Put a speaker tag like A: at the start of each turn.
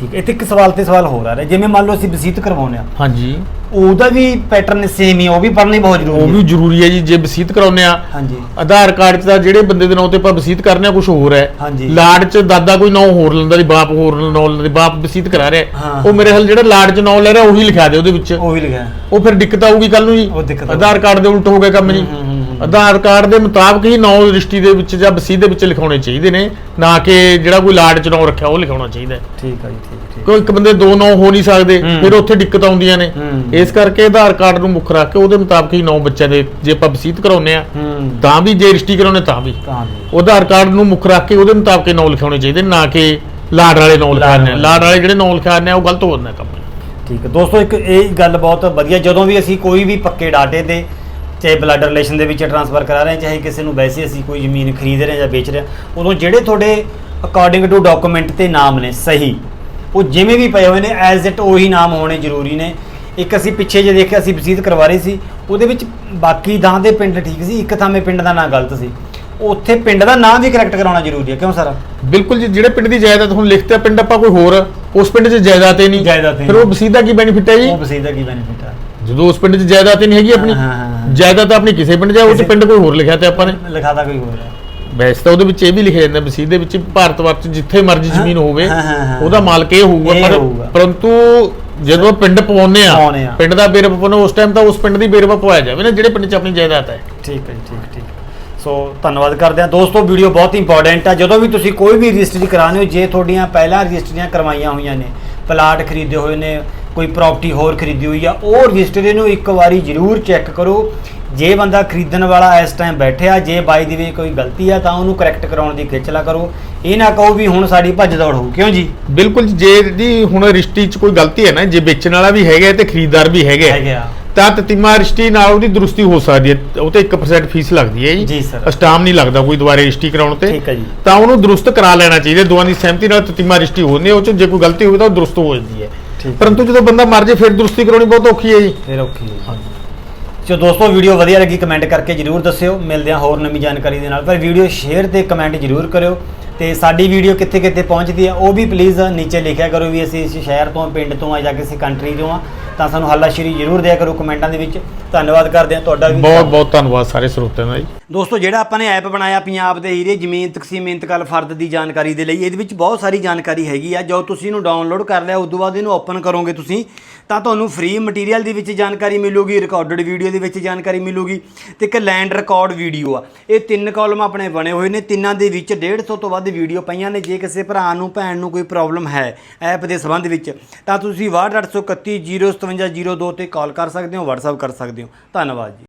A: ਠੀਕ ਹੈ। ਇੱਥੇ ਇੱਕ ਸਵਾਲ ਤੇ ਸਵਾਲ ਹੋਰ ਆ ਰਿਹਾ। ਜਿਵੇਂ ਮੰਨ ਲਓ ਅਸੀਂ ਵਸੀਤ ਕਰਵਾਉਂਦੇ ਆ
B: ਹਾਂਜੀ।
A: ਉਹਦਾ ਵੀ ਪੈਟਰਨ ਸੇਮ ਹੀ ਆ, ਉਹ ਵੀ ਪੜ੍ਹਨੀ ਬਹੁਤ ਜ਼ਰੂਰੀ
B: ਉਹ
A: ਹੈ
B: ਵੀ ਜ਼ਰੂਰੀ ਹੈ ਜੀ ਜੇ ਵਸੀਤ ਕਰਾਉਨੇ ਆ
A: ਹਾਂਜੀ
B: ਆਧਾਰ ਕਾਰਡ 'ਚ ਤਾਂ ਜਿਹੜੇ ਬੰਦੇ ਦੇ ਨਾਂ ਤੇ ਆਪਾਂ ਵਸੀਤ ਕਰਨੇ ਆ ਕੁਝ ਹੋਰ ਹੈ
A: ਹਾਂਜੀ।
B: ਲਾੜ 'ਚ ਦਾਦਾ ਕੋਈ ਨਾਂ ਹੋਰ ਲੈਂਦਾ ਜੀ ਬਾਪ ਹੋਰ ਨਾਂ ਲੈਂਦਾ ਜੀ ਬਾਪ ਵਸੀਤ ਕਰਾ ਰਿਹਾ
A: ਹਾਂ,
B: ਉਹ ਮੇਰੇ ਹਾਲ ਜਿਹੜਾ ਲਾੜ 'ਚ ਨਾਂ ਲੈ ਰਿਹਾ ਉਹੀ ਲਿਖਾ ਦੇ ਉਹਦੇ ਵਿੱਚ
A: ਉਹ ਵੀ ਲਿਖਿਆ
B: ਉਹ ਫਿਰ ਦਿੱਕਤ ਆਊਗੀ ਕੱਲ ਨੂੰ ਜੀ
A: ਉਹ ਦਿੱਕਤ ਆਊਗੀ।
B: ਆਧਾਰ ਕਾਰਡ ਦੇ ਉਲਟ ਹੋ ਗਿਆ ਕੰਮ ਜੀ। ਆਧਾਰ ਕਾਰਡ ਦੇ ਮੁਤਾਬਕ ਹੀ ਨਾਂ ਰਜਿਸਟਰੀ ਦੇ ਵਿੱਚ ਜਾਂ ਵਸੀਤ ਦੇ ਵਿੱਚ ਲਿਖਾਉਣੇ ਚਾਹੀਦੇ ਨੇ ਨਾ ਕਿ ਜਿਹੜਾ ਕੋਈ ਲਾੜ 'ਚ ਨਾਂ ਰੱਖਿਆ ਉਹ ਲਿਖਾਉਣਾ ਚਾਹੀਦਾ ਹੈ।
A: ਠੀਕ ਹੈ ਜੀ ਠੀਕ ਠੀਕ
B: ਕੋਈ ਇੱਕ ਬੰਦੇ ਦੋ ਨਾਂ ਹੋ ਨਹੀਂ ਸਕਦੇ। ਫਿਰ ਉੱਥੇ ਦਿੱਕਤ ਆਉਂਦੀਆਂ ਨੇ
A: ਹੂੰ।
B: ਇਸ ਕਰਕੇ ਆਧਾਰ ਕਾਰਡ ਨੂੰ ਮੁੱਖ ਰੱਖ ਕੇ ਉਹਦੇ ਮੁਤਾਬਕ ਹੀ ਨਾਂ ਬੱਚਿਆਂ ਦੇ ਜੇ ਆਪਾਂ ਵਸੀਤ ਕਰਾਉਨੇ ਆ
A: ਹੂੰ।
B: ਤਾਂ ਵੀ ਜੇ ਰਜਿਸਟਰੀ ਕਰਾਉਨੇ ਤਾਂ ਵੀ।
A: ਤਾਂ ਵੀ।
B: ਉਹ ਆਧਾਰ ਕਾਰਡ ਨੂੰ ਮੁੱਖ ਰੱਖ ਕੇ ਉਹਦੇ ਮੁਤਾਬਕ ਹੀ ਨਾਂ ਲਿਖਾਉਣੇ ਚਾਹੀਦੇ ਨਾ ਕਿ ਲਾੜ ਵਾਲੇ ਨਾਂ ਲਿਖਾਣੇ
A: ਵਾਲੇ।
B: ਲਾੜ ਵਾਲੇ ਜਿਹੜੇ ਨਾਂ ਲਿਖਾਣੇ ਆ ਉਹ ਗਲਤ ਹੋ ਜਾਂਦਾ ਕੰਮ।
A: ਠੀਕ ਹੈ। ਦੋਸਤੋ ਇੱਕ ਇਹ ਗੱਲ ਬਹੁਤ ਵਧੀਆ ਜਦੋਂ ਵੀ ਅਸੀਂ ਕੋਈ ਵੀ ਪੱਕੇ ਡਾਟੇ ਤੇ ਚਾਹੇ ਬਲੱਡ ਰਿਲੇਸ਼ਨ ਦੇ ਵਿੱਚ ਟ੍ਰਾਂਸਫਰ ਕਰਾ ਰਹੇ ਹਾਂ ਚਾਹੇ ਕਿਸੇ ਨੂੰ ਵੈਸੇ ਅਸੀਂ ਕੋਈ ਜ਼ਮੀਨ ਖਰੀਦ ਰਹੇ ਹਾਂ ਜਾਂ ਵੇਚ ਰਹੇ ਹਾਂ ਉਦੋਂ ਜਿਹੜੇ ਤੁਹਾਡੇ ਅਕੋਰਡਿੰਗ ਟੂ ਡਾਕੂਮੈਂਟ ਤੇ ਨਾਮ ਨੇ ਸਹੀ ਉਹ ਜਿਵੇਂ ਵੀ ਪਏ ਹੋਏ ਨੇ ਐਜ਼ ਇਟ ਉਹੀ ਨਾਮ ਹੋਣੇ ਜ਼ਰੂਰੀ ਨੇ। ਇੱਕ ਅਸੀਂ ਪਿੱਛੇ ਜੇ ਦੇਖਿਆ ਅਸੀਂ ਵਸੀਤ ਕਰਵਾ ਰਹੇ ਸੀ ਉਹਦੇ ਵਿੱਚ ਬਾਕੀ ਦਾਂ ਦੇ ਪਿੰਡ ਠੀਕ ਸੀ ਇੱਕ ਥਾਵੇਂ ਪਿੰਡ ਦਾ ਨਾਂ ਗਲਤ ਸੀ ਉੱਥੇ ਪਿੰਡ ਦਾ ਨਾਂ ਵੀ ਕਰੈਕਟ ਕਰਾਉਣਾ ਜ਼ਰੂਰੀ ਹੈ ਕਿਉਂ ਸਰ
B: ਬਿਲਕੁਲ ਜੀ ਜਿਹੜੇ ਪਿੰਡ ਦੀ ਜਾਇਦਾਦ ਹੁਣ ਲਿਖਤੇ ਆ ਪਿੰਡ ਆਪਾਂ ਕੋਈ ਹੋਰ ਉਸ ਪਿੰਡ 'ਚ ਜਾਇਦਾਦ ਹੀ ਨਹੀਂ
A: ਜਾਇਦਾਦ ਹੀ
B: ਫਿਰ ਉਹ
A: ਨਹੀਂ।
B: ਵਸੀਤ ਦਾ ਕੀ ਬੈਨੀਫਿਟ ਹੈ ਜੀ
A: ਉਹ ਵਸੀਤ ਦਾ ਕੀ ਬੈਨੀਫਿਟ ਹੈ
B: ਜਦੋਂ ਉਸ ਪਿੰਡ 'ਚ ਜਾਇਦਾਦ ਹੀ ਨਹੀਂ ਹੈਗੀ ਆਪਣੀ। ਜਾਇਦਾਦ ਤਾਂ ਆਪਣੀ ਕਿਸੇ ਪਿੰਡ 'ਚ ਹੈ ਉਹ 'ਚ ਪਿੰਡ ਕੋਈ ਹੋਰ ਲਿਖਿਆ ਤੇ ਆਪਾਂ ਨੇ
A: ਲਿਖਾਦਾ ਕੋਈ ਹੋਰ ਹੈ
B: ਵੈਸੇ ਤਾਂ ਉਹਦੇ ਵਿੱਚ ਇਹ ਵੀ ਲਿਖਿਆ ਜਾਂਦਾ ਵਸੀਤ ਦੇ ਵਿੱਚ ਭਾਰਤ ਵਰਤ ਜਿੱਥੇ ਮਰਜ਼ੀ ਜ਼ਮੀਨ ਹੋਵੇ। ਉਹਦਾ ਮਾਲਕ ਇਹ ਹੋਊਗਾ ਪਰ। ਪਰੰਤੂ ਜਦੋਂ ਪਿੰਡ ਪਵਾਉਂਦੇ
A: ਪਵਾਉਂਦੇ
B: ਆ।
A: ਆ।
B: ਪਿੰਡ ਦਾ ਬੇਰਵਾ ਪਾਉਣਾ ਉਸ ਟਾਈਮ ਤਾਂ ਉਸ ਪਿੰਡ ਦੀ ਬੇਰਵਾ ਪਵਾਇਆ ਜਾਵੇ ਨਾ ਜਿਹੜੇ ਪਿੰਡ 'ਚ ਆਪਣੀ ਜਾਇਦਾਦ ਹੈ।
A: ਠੀਕ ਹੈ ਜੀ ਠੀਕ ਠੀਕ। ਸੋ ਧੰਨਵਾਦ ਕਰਦੇ ਹਾਂ ਦੋਸਤੋ ਵੀਡੀਓ ਬਹੁਤ ਇੰਪੋਰਟੈਂਟ ਹੈ ਜਦੋਂ ਵੀ ਤੁਸੀਂ ਕੋਈ ਵੀ ਰਜਿਸਟਰੀ ਕਰਾਉਣੀ ਹੋ ਜੇ ਤੁਹਾਡੀਆਂ ਪਹਿਲਾਂ ਰਜਿਸਟਰੀਆਂ ਕਰਵਾਈਆਂ ਹੋਈਆਂ ਨੇ ਪਲਾਟ ਖਰੀਦੇ ਹੋਏ ਨੇ ਕੋਈ ਪ੍ਰਾਪਰਟੀ ਹੋਰ ਖਰੀਦੀ ਹੋਈ ਆ ਉਹ ਰਜਿਸਟਰੀ ਨੂੰ ਇੱਕ ਵਾਰੀ ਜ਼ਰੂਰ ਚੈੱਕ ਕਰੋ। ਜੇ ਬੰਦਾ ਖਰੀਦਣ ਵਾਲਾ ਇਸ ਟਾਈਮ ਬੈਠਿਆ ਜੇ ਬਾਈ ਦੀ ਵੇ ਕੋਈ ਗਲਤੀ ਆ ਤਾਂ ਉਹਨੂੰ ਕਰੈਕਟ ਕਰਾਉਣ ਦੀ ਖੇਚਲਾ ਕਰੋ। ਇਹ ਨਾ ਕਹੋ ਵੀ ਹੁਣ ਸਾਡੀ ਭੱਜ ਦੌੜ ਹੋਊ। ਕਿਉਂ ਜੀ?
B: ਬਿਲਕੁਲ ਜੀ, ਜੇ ਜੀ ਹੁਣ ਰਿਸ਼ਤੀ 'ਚ ਕੋਈ ਗਲਤੀ ਹੈ ਨਾ ਜੇ ਵੇਚਣ ਵਾਲਾ ਵੀ ਹੈਗਾ ਤੇ ਖਰੀਦਦਾਰ ਵੀ ਹੈਗਾ
A: ਹੈਗੇ।
B: ਤਾਂ ਤਤੀਮਾ ਰਿਸ਼ਤੀ ਨਾਲ ਉਹਦੀ ਦਰੁਸਤੀ ਹੋ ਸਕਦੀ ਹੈ। ਉਹ ਤੇ 1% ਫੀਸ ਲੱਗਦੀ ਹੈ
A: ਜੀ। ਸਰ।
B: ਸਟਾਮ ਨਹੀਂ ਲੱਗਦਾ ਕੋਈ ਦੁਬਾਰੇ ਰਿਸ਼ਤੀ ਕਰਾਉਣ ਤੇ।
A: ਠੀਕ ਹੈ ਜੀ।
B: ਤਾਂ ਉਹਨੂੰ ਦਰੁਸਤ ਕਰਾ ਲੈਣਾ ਚਾਹੀਦਾ। ਦੋਵਾਂ ਦੀ ਸਹਿਮਤੀ ਨਾਲ ਤਤੀਮਾ ਰਿਸ਼ਤੀ ਹੋਣੀ ਉਹ ਚ ਜੇ ਕੋਈ ਗਲਤੀ ਹੋਵੇ ਤਾਂ ਉਹ ਦਰੁਸਤ ਹੋ ਜਾਂਦੀ ਹੈ।
A: ਠੀਕ।
B: ਪਰੰਤੂ ਜਦੋਂ ਬੰਦਾ ਮਰ ਜੇ ਫਿਰ ਦਰੁਸਤੀ ਕਰਾਉਣੀ ਬਹੁਤ ਔਖੀ ਹੈ ਜੀ।
A: ਫਿਰ ਓਕੇ ਸੋ ਦੋਸਤੋ ਵੀਡੀਓ ਵਧੀਆ ਲੱਗੀ ਕਮੈਂਟ ਕਰਕੇ ਜਰੂਰ ਦੱਸਿਓ। ਮਿਲਦੇ ਹਾਂ ਹੋਰ ਨਵੀਂ ਜਾਣਕਾਰੀ ਦੇ ਨਾਲ। ਪਰ ਵੀਡੀਓ ਸ਼ੇਅਰ ਤੇ ਕਮੈਂਟ ਜਰੂਰ ਕਰਿਓ। ਤੇ ਸਾਡੀ ਵੀਡੀਓ ਕਿੱਥੇ ਕਿੱਥੇ ਪਹੁੰਚਦੀ ਹੈ ਉਹ ਵੀ ਪਲੀਜ਼ ਨੀਚੇ ਲਿਖਿਆ ਕਰੋ ਵੀ ਅਸੀਂ ਇਸ ਸ਼ਹਿਰ ਤੋਂ ਪਿੰਡ ਤੋਂ ਆ ਜਾਂ ਕਿਸੇ ਕੰਟਰੀ ਤੋਂ ਆ ਤਾਂ ਸਾਨੂੰ ਹੱਲਾਸ਼ੇਰੀ ਜਰੂਰ ਦਿਆ ਕਰੋ ਕਮੈਂਟਾਂ ਦੇ ਵਿੱਚ। ਧੰਨਵਾਦ ਕਰਦੇ ਹਾਂ ਤੁਹਾਡਾ ਵੀ।
B: ਬਹੁਤ ਬਹੁਤ ਧੰਨਵਾਦ ਸਾਰੇ ਸਰੋਤਿਆਂ ਦਾ ਜੀ।
A: ਦੋਸਤੋ ਜਿਹੜਾ ਆਪਾਂ ਨੇ ਐਪ ਬਣਾਇਆ ਪੰਜਾਬ ਦੇ ਹੀਰੇ ਜ਼ਮੀਨ ਤਕਸੀਮ ਇੰਤਕਾਲ ਫਰਦ ਦੀ ਜਾਣਕਾਰੀ ਦੇ ਲਈ ਇਹਦੇ ਵਿੱਚ ਬਹੁਤ ਸਾਰੀ ਜਾਣਕਾਰੀ ਹੈਗੀ ਆ। ਜੋ ਤੁਸੀਂ ਇਹਨੂੰ ਡਾਊਨਲੋਡ ਕਰ ਲਿਆ ਉਸ ਤੋਂ ਬਾਅਦ ਇਹਨੂੰ ਓਪਨ ਕਰੋਗੇ ਤੁਸੀਂ ਤਾਂ ਤੁਹਾਨੂੰ ਫ੍ਰੀ ਮਟੀਰੀਅਲ ਦੇ ਵਿੱਚ ਜਾਣਕਾਰੀ ਮਿਲੂਗੀ ਰਿਕਾਰਡਡ ਵੀਡੀਓ ਦੇ ਵਿੱਚ ਜਾਣਕਾਰੀ ਮਿਲੂਗੀ ਤੇ ਇੱਕ ਲੈਂਡ ਰਿਕਾਰਡ ਵੀਡੀਓ ਆ। ਇਹ ਤਿੰਨ ਕਾਲਮ ਆਪਣੇ ਬਣੇ ਹੋਏ ਨੇ ਤਿੰਨਾਂ ਦੇ ਵਿੱਚ 150 ਤੋਂ ਵੱਧ ਵੀਡੀਓ ਪਈਆਂ ਨੇ, ਜੇ ਕਿਸੇ ਭਰਾ ਨੂੰ, ਭੈਣ ਨੂੰ ਕੋਈ ਪ੍ਰੋਬਲਮ ਹੈ ਐਪ ਦੇ ਸੰਬੰਧ ਵਿੱਚ, ਤਾਂ ਤੁਸੀਂ 62831 05702 ਤੇ ਕਾਲ ਕਰ ਸਕਦੇ ਹੋ, WhatsApp ਕਰ ਸਕਦੇ ਹੋ। ਧੰਨਵਾਦ ਜੀ।